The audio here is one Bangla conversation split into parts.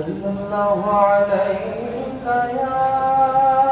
صلى الله عليك يا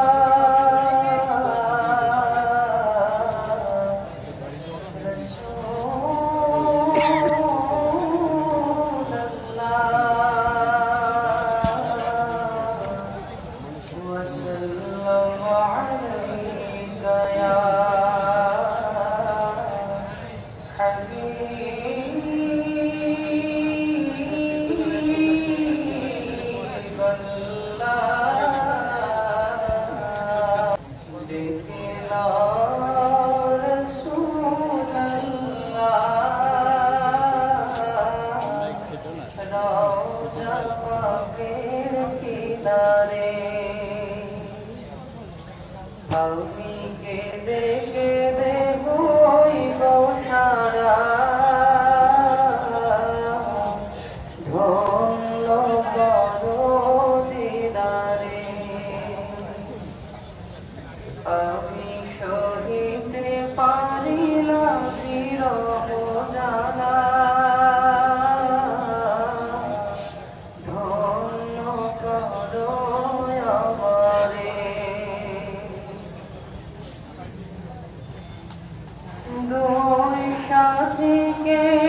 কিনারে আমি কেঁদে again.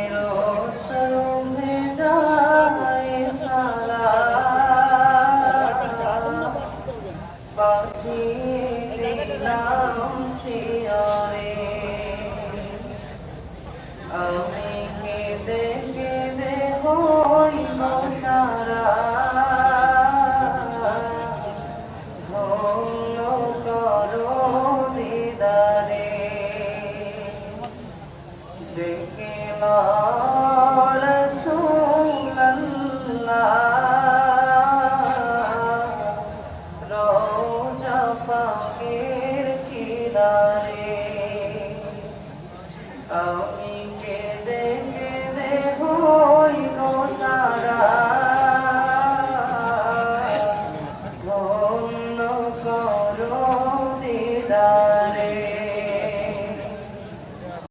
আমি কেঁদে কেঁদে হই সারা ধন্য করো দিদারে। দেখিলাম